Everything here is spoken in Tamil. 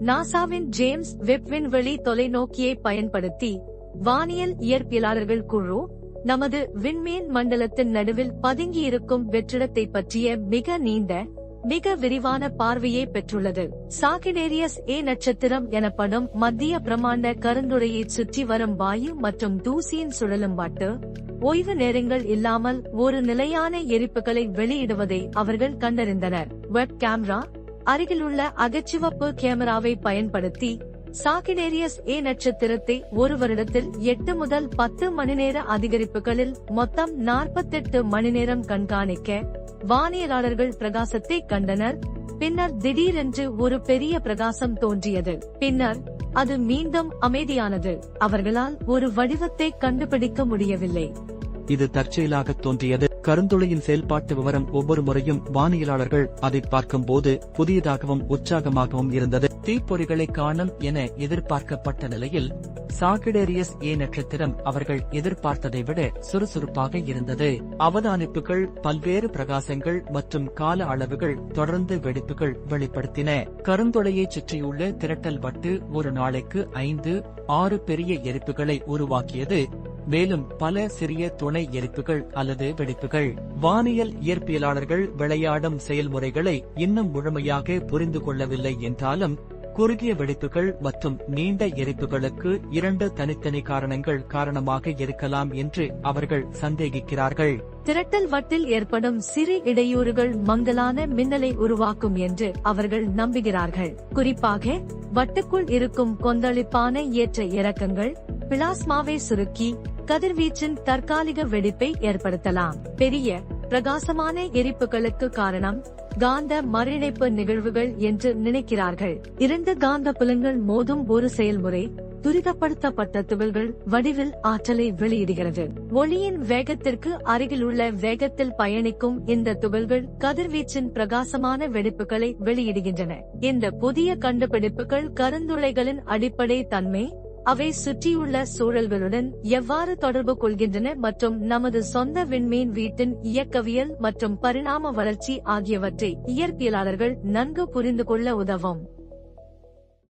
நாசாவின் ஜேம்ஸ் வெப் விண்வெளி தொலைநோக்கியை பயன்படுத்தி வானியல் இயற்பியலாளர்கள் குழு நமது விண்மீன் மண்டலத்தின் நடுவில் பதுங்கியிருக்கும் வெற்றிடத்தை பற்றிய மிக நீண்ட மிக விரிவான பார்வையை பெற்றுள்ளது. சாகிடேரியஸ் ஏ நட்சத்திரம் எனப்படும் மத்திய பிரமாண்ட கருந்துரையை சுற்றி வரும் வாயு மற்றும் தூசியின் சுழலும் பாட்டு ஓய்வு நேரங்கள் இல்லாமல் ஒரு நிலையான எரிப்புகளை வெளியிடுவதை அவர்கள் கண்டறிந்தனர். வெப் கேமரா அருகிலுள்ள அகச்சிவப்பு கேமராவை பயன்படுத்தி சாகிடேரியஸ் ஏ நட்சத்திரத்தை ஒரு வருடத்தில் எட்டு முதல் பத்து மணி நேர அதிகரிப்புகளில் மொத்தம் நாற்பத்தெட்டு மணி நேரம் கண்காணிக்க வானியலாளர்கள் பிரகாசத்தை கண்டனர். பின்னர் திடீரென்று ஒரு பெரிய பிரகாசம் தோன்றியது. பின்னர் அது மீண்டும் அமைதியானது. அவர்களால் ஒரு வடிவத்தை கண்டுபிடிக்க முடியவில்லை. இது தற்செயலாக தோன்றியது. கருந்துளையின் செயல்பாட்டு விவரம் ஒவ்வொரு முறையும் வானியலாளர்கள் அதை பார்க்கும்போது புதியதாகவும் உற்சாகமாகவும் இருந்தது. தீப்பொறிகளை காணும் என எதிர்பார்க்கப்பட்ட நிலையில் சாகிடேரியஸ் ஏ நட்சத்திரம் அவர்கள் எதிர்பார்த்ததை விட சுறுசுறுப்பாக இருந்தது. அவதானிப்புகள் பல்வேறு பிரகாசங்கள் மற்றும் கால அளவுகள் தொடர்ந்து வெடிப்புகள் வெளிப்படுத்தின. கருந்துளையை சுற்றியுள்ள திரட்டல் வட்டு ஒரு நாளைக்கு ஐந்து ஆறு பெரிய எரிப்புகளை உருவாக்கியது. மேலும் பல சிறிய துணை எரிப்புகள் அல்லது வெடிப்புகள். வானியல் இயற்பியலாளர்கள் விளையாடும் செயல்முறைகளை இன்னும் முழுமையாக புரிந்து கொள்ளவில்லை என்றாலும் குறுகிய வெடிப்புகள் மற்றும் நீண்ட எரிப்புகளுக்கு இரண்டு தனித்தனி காரணங்கள் காரணமாக இருக்கலாம் என்று அவர்கள் சந்தேகிக்கிறார்கள். திரட்டல் வட்டில் ஏற்படும் சிறு இடையூறுகள் மங்கலான மின்னலை உருவாக்கும் என்று அவர்கள் நம்புகிறார்கள். குறிப்பாக வட்டுக்குள் இருக்கும் கொந்தளிப்பான ஏற்ற இறக்கங்கள் பிளாஸ்மாவை சுருக்கி கதிர்வீச்சின் தற்காலிக வெடிப்பை ஏற்படுத்தலாம். பெரிய பிரகாசமான எரிப்புகளுக்கு காரணம் காந்த மறுஇணைப்பு நிகழ்வுகள் என்று நினைக்கிறார்கள். இரண்டு காந்த புலங்கள் மோதும் ஒரு செயல்முறை துரிதப்படுத்தப்பட்ட துகள்கள் வடிவில் ஆற்றலை வெளியிடுகிறது. ஒளியின் வேகத்திற்கு அருகிலுள்ள வேகத்தில் பயணிக்கும் இந்த துகள்கள் கதிர்வீச்சின் பிரகாசமான வெடிப்புகளை வெளியிடுகின்றன. இந்த புதிய கண்டுபிடிப்புகள் கருந்துளைகளின் அடிப்படை தன்மை அவை சுற்றியுள்ள சூழல்களுடன் எவ்வாறு தொடர்பு கொள்கின்றன மற்றும் நமது சொந்த விண்மீன் வீட்டின் இயக்கவியல் மற்றும் பரிணாம வளர்ச்சி ஆகியவற்றை இயற்பியலாளர்கள் நன்கு புரிந்து கொள்ள உதவும்.